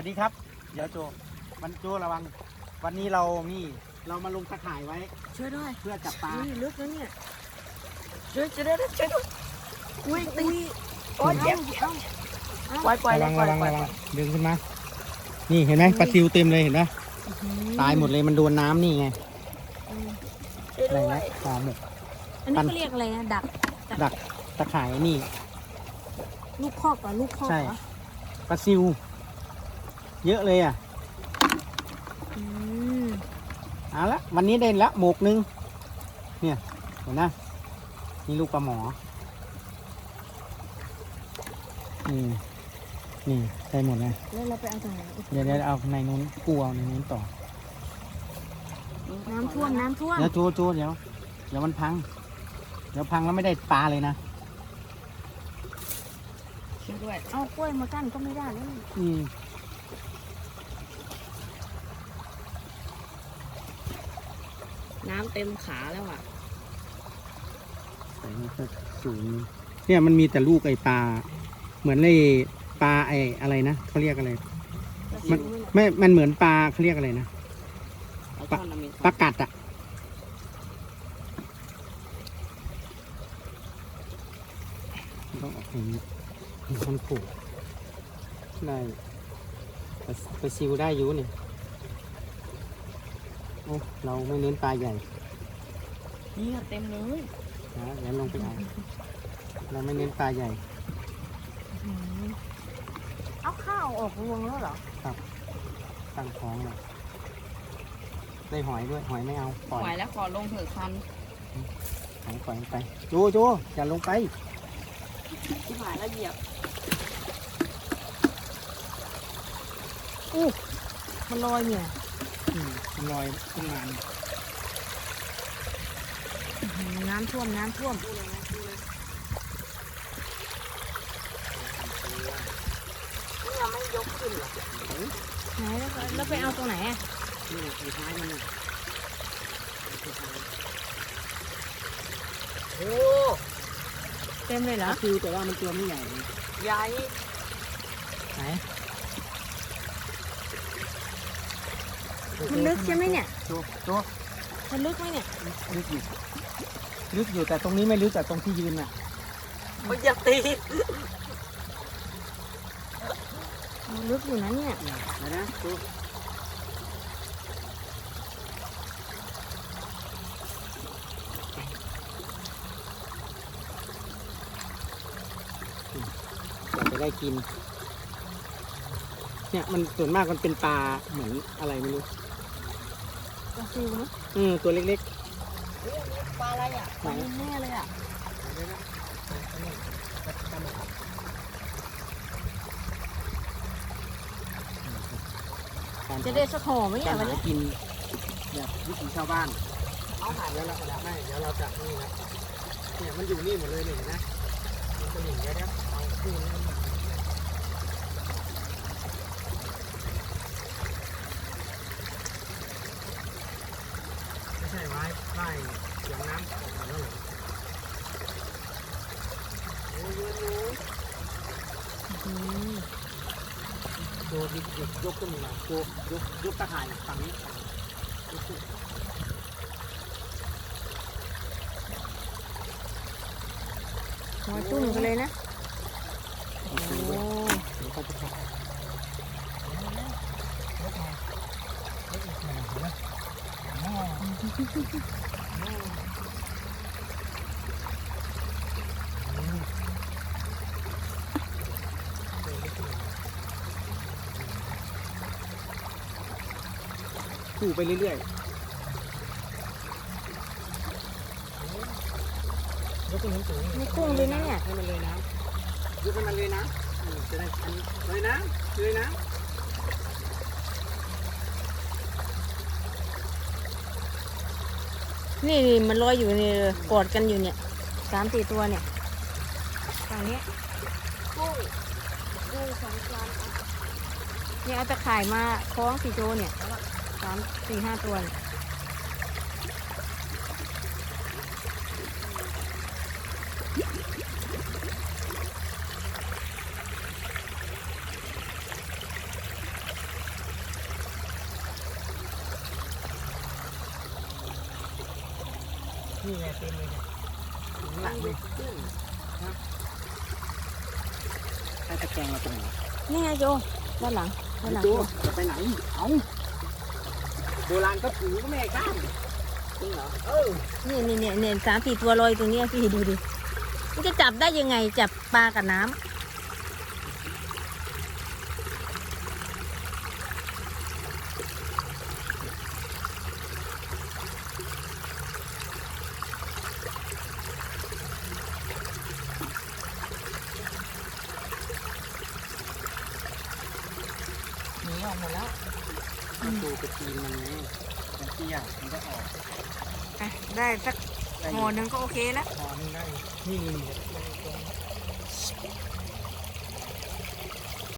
วัสดีครับ เดี๋ยวโจวันโจระวัง วันนี้เรานี่เรามาลงตะข่ายไว้ ช่วยด้วยเพื่อจับปลานี่ลึกแล้วเนี่ยช่วยช่วยด้วยช่วยด้วยอุ้ยตีโอ้ยเจ็บปล่อยปล่อยเลระยวังปล่ระอยวังปล่อยระวังดึงขึ้นมา นี่เห็นไหมปลาซิวเต็มเลยเห็นไหมตายหมดเลยมันโดนน้ำนี่ไงช่วยอะไรด้วยนะปลาหมกอันนี้เขาเรียกอะไรนะดัก ดักตะข่ายนี่ ลูกคอกเหรอลูกคอกใช่เหรอปลาซิว เยอะเลยอะอืมเอาละวันนี้ได้ละหมกหนึง เนี่ยเห็นนะนี่ลูกปลาหมอนี่นี่ได้หมดนะแล้วเราไปเอาตรงไหนเดี๋ยวเดี๋ยวเอาในนู้นกลัวในนู้นต่อ น้ำท่วมน้ำท่วมเดี๋ยวจูจูเดี๋ยวเดี๋ยวมันพัง เดี๋ยวพังแล้วไม่ได้ปลาเลยนะช่วยด้วยเอากล้วยมากั้นก็ไม่ได้เลยอืม น้ำเต็มขาแล้วอะใส่มันก็สูงเนี่ยมันมีแต่ลูกไอปลา เหมือนไอปลาไออะไรนะเขาเรียกอะไร มันไม่ มันเหมือนปลาเขาเรียกอะไรนะปะปลากัดอะต้องออกอย่างนี้มันผูกได้ไปไปซิวได้อยู่นี่โอ้ เราไม่เน้นปลาใหญ่นี่เต็มเลยนะเดี๋ยวลงไปเอาเราไม่เน้นปลาใหญ่ เอาข้าวออกรวงแล้วเหรอตั้งท้องเลยได้หอยด้วย หอยไม่เอาปล่อยไหวแล้วขอลงเถอะคันหอยปล่อยมันไปจูจูอย่าลงไปที่หายแล้วเหยียบมันลอยเนี่ยอืมมัน ลอยขึ้นมาเนี่ยน้ำท่วมน้ำท่วม นี่เราไม่ยกขึ้นหรอไหนแล้วก็แล้วไปเอาตรงไหนอะนี่ไอ้ท้ายมันน่ะโอ้เต็มเลยเหรอ คือแต่ว่ามันตัวไม่ใหญ่เลยใหญ่ ไหน มันลึกใช่ไหมเนี่ยจูจูมันลึกไหมเนี่ย ลึกอยู่ลึกอยู่แต่ตรงนี้ไม่ลึกแต่ตรงที่ยืนน่ะมันอย่าตีลึกอยู่นะเนี่ยเดี๋ยวนะจูเราจะได้กิน เนี่ยมันส่วนมากมันเป็นปลาเหมือนอะไรไม่รู้ ปลาซิวมั้ยอืมตัวเล็กปลาอะไรอะปลาแน่เลยอะๆจะได้สักห่อไหมเนี่ยการวันหานี้กินแบบวิถีชาวบ้านเอาหาเดี๋ยวเราไม่เดี๋ยวเราจะนี่นะเนี่ยมันอยู่นี่หมดเลยเนี่ยเห็นไหมมันจะหนีเดี๋ยวเดี๋ยวเอาขึ้นนี่มันไม่ใช่ไว้ไม้เสียงน้ำออกมาแล้วเหรอโอ้ยโอ้ยโอ้ยอืมโยกยกยกขึ้นมาโยกยกยกตะข่ายฝั่งนี้ยกขึ้นหัวจุ่มกันเลยนะ โอ้ โอ้ เดี๋ยวเขาจะถ่ายยกมายกอีกหน่อยเห็นไหมอ๋อ ขู่ไปเรื่อยๆยกขึ้นสูงๆนี่กุ้งเลยนะเนี่ยให้มันเลยน้ำยกให้มันเลยนะจะได้อันเลยนะเลยนะ นี่นี่มันลอยอยู่นี่เลยกอดกันอยู่เนี่ยสามสี่ตัวเนี่ยฝั่งเนี้ยกุ้งกุ้งสองตัวเนี่ยเอาตะข่ายมาคล้องสี่ตัวเนี่ยสามสี่ห้าตัวเนี่ย นี่ไงเต็มเลยเนี่ยหลังเลยให้ตะแกรงมาตรงไหนนี่ไงโจด้านหลังด้านหลังตัวจะไปไหนเอาโบราณก็ถือก็ไม่ให้กล้ามจริงเหรอเออนี่นี่เนี่ยเนี่ยสามสี่ตัวลอยตรงเนี้ยพี่ดูดิมันจะจับได้ยังไงจับปลากับน้ำ หมดแล้วมันดูกระตีมันไงมันเกี่ยงมันก็ออกอได้สักห่อหนึ่งก็โอเคแล้ว พอมันได้นี่นี่